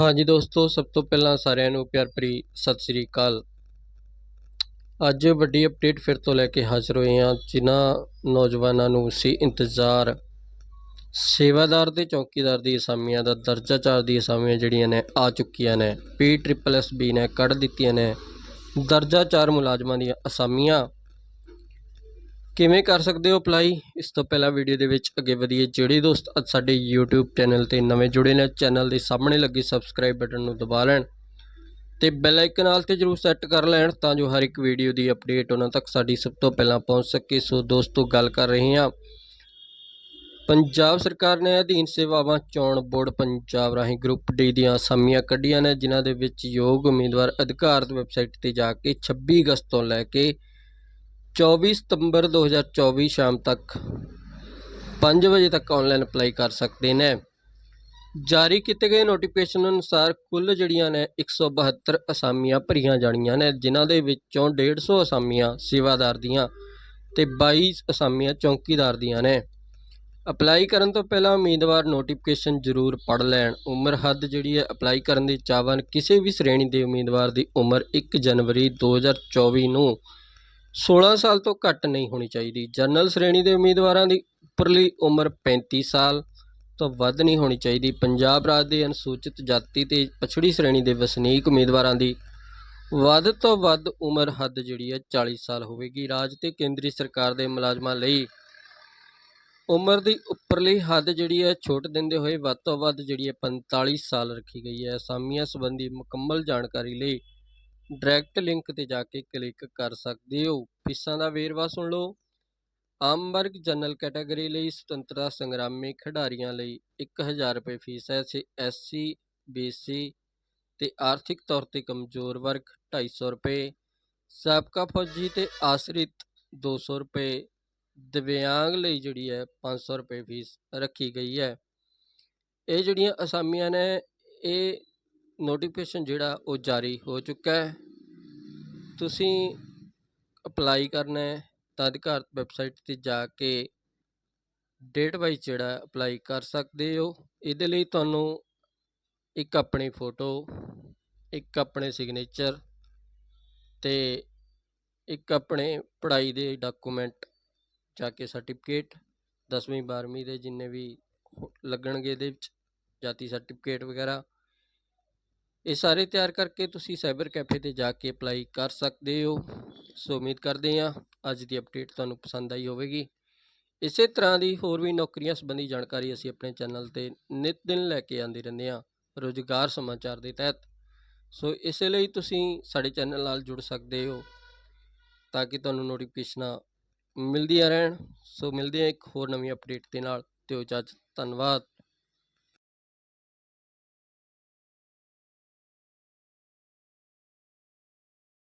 ਹਾਂਜੀ ਦੋਸਤੋ, ਸਭ ਤੋਂ ਪਹਿਲਾਂ ਸਾਰਿਆਂ ਨੂੰ ਪਿਆਰ ਭਰੀ ਸਤਿ ਸ੍ਰੀ ਅਕਾਲ। ਅੱਜ ਵੱਡੀ ਅਪਡੇਟ ਫਿਰ ਤੋਂ ਲੈ ਕੇ ਹਾਜ਼ਰ ਹੋਏ ਹਾਂ, ਜਿਨ੍ਹਾਂ ਨੌਜਵਾਨਾਂ ਨੂੰ ਸੀ ਇੰਤਜ਼ਾਰ, ਸੇਵਾਦਾਰ ਤੇ ਚੌਕੀਦਾਰ ਦੀ ਅਸਾਮੀਆਂ ਦਾ ਦਰਜਾ ਚਾਰ ਦੀ ਅਸਾਮੀਆਂ ਜਿਹੜੀਆਂ ਨੇ, ਆ ਚੁੱਕੀਆਂ ਨੇ। ਪੀ ਟ੍ਰਿਪਲ ਐਸ ਬੀ ਨੇ ਕੱਢ ਦਿੱਤੀਆਂ ਨੇ। ਦਰਜਾ ਚਾਰ ਮੁਲਾਜ਼ਮਾਂ ਦੀਆਂ ਅਸਾਮੀਆਂ। ਕਿਵੇਂ ਕਰ ਸਕਦੇ ਹੋ ਅਪਲਾਈ ਇਸ ਤੋਂ ਪਹਿਲਾਂ ਵੀਡੀਓ ਦੇ ਵਿੱਚ ਅੱਗੇ ਵਧੀਏ ਜਿਹੜੇ ਦੋਸਤ ਅੱਜ ਸਾਡੇ YouTube ਚੈਨਲ ਤੇ ਨਵੇਂ ਜੁੜੇ ਨੇ ਚੈਨਲ ਦੇ ਸਾਹਮਣੇ ਲੱਗੇ ਸਬਸਕ੍ਰਾਈਬ ਬਟਨ ਨੂੰ ਦਬਾ ਲੈਣ ਤੇ ਬੈਲ ਆਈਕਨ ਨਾਲ ਤੇ ਜਰੂਰ ਸੈੱਟ ਕਰ ਲੈਣ ਤਾਂ ਜੋ ਹਰ ਇੱਕ ਵੀਡੀਓ ਦੀ ਅਪਡੇਟ ਉਹਨਾਂ ਤੱਕ ਸਾਡੀ ਸਭ ਤੋਂ ਪਹਿਲਾਂ ਪਹੁੰਚ ਸਕੇ। ਸੋ ਦੋਸਤੋ, ਗੱਲ ਕਰ ਰਹੇ ਹਾਂ। ਪੰਜਾਬ ਸਰਕਾਰ ਨੇ ਅਧੀਨ ਸੇਵਾਵਾਂ ਚੋਣ ਬੋਰਡ ਪੰਜਾਬ ਰਾਹੀਂ ਗਰੁੱਪ ਡੀ ਦੀਆਂ ਅਸਾਮੀਆਂ ਕੱਢੀਆਂ ਨੇ, ਜਿਨ੍ਹਾਂ ਦੇ ਵਿੱਚ ਯੋਗ ਉਮੀਦਵਾਰ ਅਧਿਕਾਰਤ ਵੈਬਸਾਈਟ ਤੇ ਜਾ ਕੇ 26 ਅਗਸਤ ਤੋਂ ਲੈ ਕੇ 24 ਸਤੰਬਰ 2024 ਸ਼ਾਮ ਤੱਕ 5 ਵਜੇ ਤੱਕ ਆਨਲਾਈਨ ਅਪਲਾਈ ਕਰ ਸਕਦੇ ਨੇ। ਜਾਰੀ ਕੀਤੇ ਗਏ ਨੋਟੀਫਿਕੇਸ਼ਨ ਅਨੁਸਾਰ ਕੁੱਲ ਜਿਹੜੀਆਂ ਨੇ 172 ਅਸਾਮੀਆਂ ਭਰੀਆਂ ਜਾਣੀਆਂ ਨੇ, ਜਿਨ੍ਹਾਂ ਦੇ ਵਿੱਚੋਂ 150 ਅਸਾਮੀਆਂ ਸੇਵਾਦਾਰ ਦੀਆਂ ਤੇ 22 ਅਸਾਮੀਆਂ ਚੌਕੀਦਾਰ ਦੀਆਂ ਨੇ। ਅਪਲਾਈ ਕਰਨ ਤੋਂ ਪਹਿਲਾਂ ਉਮੀਦਵਾਰ ਨੋਟੀਫਿਕੇਸ਼ਨ ਜ਼ਰੂਰ ਪੜ੍ਹ ਲੈਣ। ਉਮਰ ਹੱਦ ਜਿਹੜੀ ਹੈ ਅਪਲਾਈ ਕਰਨ ਦੀ ਚਾਹਵਾਨ ਕਿਸੇ ਵੀ ਸ਼੍ਰੇਣੀ ਦੇ ਉਮੀਦਵਾਰ ਦੀ ਉਮਰ 1 ਜਨਵਰੀ 2024 ਨੂੰ 16 ਸਾਲ ਤੋਂ ਘੱਟ ਨਹੀਂ ਹੋਣੀ ਚਾਹੀਦੀ। ਜਨਰਲ ਸ਼੍ਰੇਣੀ ਦੇ ਉਮੀਦਵਾਰਾਂ ਦੀ ਉੱਪਰਲੀ ਉਮਰ 35 ਸਾਲ ਤੋਂ ਵੱਧ ਨਹੀਂ ਹੋਣੀ ਚਾਹੀਦੀ। ਪੰਜਾਬ ਰਾਜ ਦੇ ਅਨੁਸੂਚਿਤ ਜਾਤੀ ਤੇ ਪਛੜੀ ਸ਼੍ਰੇਣੀ ਦੇ ਵਸਨੀਕ ਉਮੀਦਵਾਰਾਂ ਦੀ ਵੱਧ ਤੋਂ ਵੱਧ ਉਮਰ ਹੱਦ ਜਿਹੜੀ ਹੈ 40 ਸਾਲ ਹੋਵੇਗੀ। ਰਾਜ ਤੇ ਕੇਂਦਰੀ ਸਰਕਾਰ ਦੇ ਮੁਲਾਜ਼ਮਾਂ ਲਈ ਉਮਰ ਦੀ ਉੱਪਰਲੀ ਹੱਦ ਜਿਹੜੀ ਹੈ ਛੋਟ ਦਿੰਦੇ ਹੋਏ ਵੱਧ ਤੋਂ ਵੱਧ ਜਿਹੜੀ ਹੈ 45 ਸਾਲ ਰੱਖੀ ਗਈ ਹੈ। ਅਸਾਮੀਆਂ ਸੰਬੰਧੀ ਮੁਕੰਮਲ ਜਾਣਕਾਰੀ ਲਈ ਡਾਇਰੈਕਟ ਲਿੰਕ ਤੇ ਜਾ ਕੇ ਕਲਿੱਕ ਕਰ ਸਕਦੇ ਹੋ। ਫੀਸਾਂ ਦਾ ਵੇਰਵਾ ਸੁਣ ਲਓ। ਆਮ ਵਰਗ ਜਨਰਲ ਕੈਟਾਗਰੀ ਲਈ ਸੁਤੰਤਰਤਾ ਸੰਗਰਾਮੀ ਖਿਡਾਰੀਆਂ ਲਈ 1000 ਰੁਪਏ ਫੀਸ ਹੈ। ਸੀ ਐਸਸੀ ਬੀਸੀ ਤੇ ਆਰਥਿਕ ਤੌਰ ਤੇ ਕਮਜ਼ੋਰ ਵਰਗ 250 ਰੁਪਏ, ਸਾਬਕਾ ਫੌਜੀ ਤੇ ਆਸਰਿਤ 200 ਰੁਪਏ, ਦਿਵਿਆਂਗ ਲਈ ਜਿਹੜੀ ਹੈ 500 ਰੁਪਏ ਫੀਸ ਰੱਖੀ ਗਈ ਹੈ। ਇਹ ਜਿਹੜੀਆਂ ਅਸਾਮੀਆਂ ਨੇ, ਇਹ ਨੋਟੀਫਿਕੇਸ਼ਨ ਜਿਹੜਾ ਉਹ ਜਾਰੀ ਹੋ ਚੁੱਕਾ ਹੈ। ਤੁਸੀਂ ਅਪਲਾਈ ਕਰਨਾ ਹੈ ਤਾਂ ਅਧਿਕਾਰਤ ਵੈਬਸਾਈਟ ਤੇ ਜਾ ਕੇ ਡੇਟ ਵਾਈਜ਼ ਜਿਹੜਾ ਅਪਲਾਈ ਕਰ ਸਕਦੇ ਹੋ। ਇਹਦੇ ਲਈ ਤੁਹਾਨੂੰ ਇੱਕ ਆਪਣੀ ਫੋਟੋ ਇੱਕ ਆਪਣੇ ਸਿਗਨੇਚਰ ਤੇ ਇੱਕ ਆਪਣੇ ਪੜ੍ਹਾਈ ਦੇ ਡਾਕੂਮੈਂਟ ਜਾ ਕੇ ਸਰਟੀਫਿਕੇਟ 10ਵੀਂ 12ਵੀਂ ਦੇ ਜਿੰਨੇ ਵੀ ਲੱਗਣਗੇ ਇਹਦੇ ਵਿੱਚ, ਜਾਤੀ ਸਰਟੀਫਿਕੇਟ ਵਗੈਰਾ। ਇਹ ਸਾਰੇ ਤਿਆਰ ਕਰਕੇ ਤੁਸੀਂ ਸਾਈਬਰ ਕੈਫੇ ਤੇ ਜਾ ਕੇ ਅਪਲਾਈ ਕਰ ਸਕਦੇ ਹੋ। ਸੋ ਉਮੀਦ ਕਰਦੇ ਹਾਂ ਅੱਜ ਦੀ ਅਪਡੇਟ ਤੁਹਾਨੂੰ ਪਸੰਦ ਆਈ ਹੋਵੇਗੀ। ਇਸੇ ਤਰ੍ਹਾਂ ਦੀ ਹੋਰ ਵੀ ਨੌਕਰੀਆਂ ਸੰਬੰਧੀ ਜਾਣਕਾਰੀ ਅਸੀਂ ਆਪਣੇ ਚੈਨਲ ਤੇ ਨਿਤ ਦਿਨ ਲੈ ਕੇ ਆਉਂਦੇ ਰਹਿੰਦੇ ਹਾਂ ਰੋਜ਼ਗਾਰ ਸਮਾਚਾਰ ਦੇ ਤਹਿਤ। ਸੋ ਇਸੇ ਲਈ ਤੁਸੀਂ ਸਾਡੇ ਚੈਨਲ ਨਾਲ ਜੁੜ ਸਕਦੇ ਹੋ ਤਾਂ ਕਿ ਤੁਹਾਨੂੰ ਨੋਟੀਫਿਕੇਸ਼ਨਾਂ ਮਿਲਦੀਆਂ ਰਹਿਣ। ਸੋ ਮਿਲਦੇ ਹਾਂ ਇੱਕ ਹੋਰ ਨਵੀਂ ਅਪਡੇਟ ਦੇ ਨਾਲ। ਤੇ ਇਜਾਜ਼ਤ ਧੰਨਵਾਦ।